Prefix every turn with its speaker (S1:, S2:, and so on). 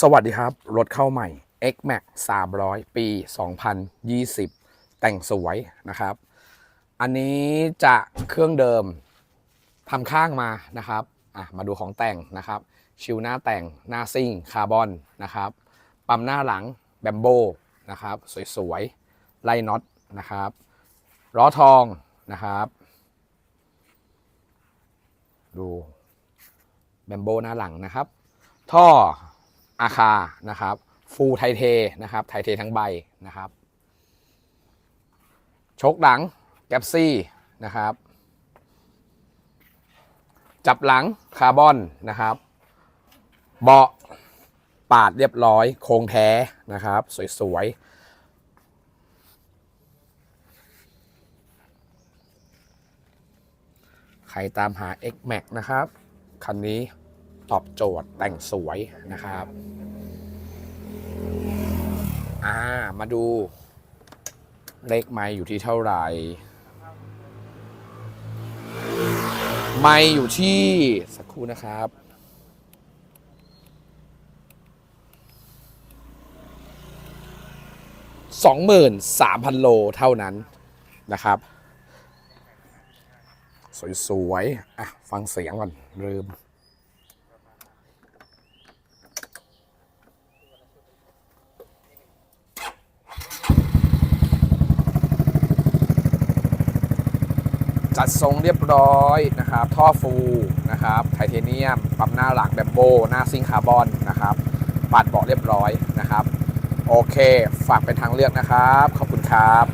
S1: สวัสดีครับ รถเข้าใหม่ X Max 300 ปี 2020 แต่งสวยนะครับ อันนี้จะเครื่องเดิมทำข้างมานะครับอะมาดูของแต่งนะครับ ชิวหน้าแต่งหน้าซิ่งคาร์บอนนะครับ ปั๊มหน้าหลังแบมโบนะครับ สวยๆไล่น็อตนะครับล้อทองนะครับ ดู มโบหน้าหลังนะครับ ท่ออาคานะครับ ฟูไทเทนะครับไทเททั้งใบนะครับชกหลังแกปซี่นะครับ จับหลังคาร์บอนนะครับ เบาะปาดเรียบร้อยโครงแท้นะครับ สวยๆใครตามหา X Max นะครับ คันนี้ ตอบโจทย์แต่งสวยนะครับอ่ามาดูเลขไม้อยู่ที่เท่าไหร่ ไม้อยู่ที่สักครู่นะครับสองหมื่นสามพันโลเท่านั้นนะครับ สวยๆ อะ ฟังเสียงก่อนลืม จัดทรงเรียบร้อยนะครับ ท่อฟูนะครับไทเทเนียมปั๊มหน้าหลังแบมโบหน้าซิงค์คาร์บอนนะครับปัดเบาะเรียบร้อยนะครับ โอเค ฝากเป็นทางเลือกนะครับ ขอบคุณครับ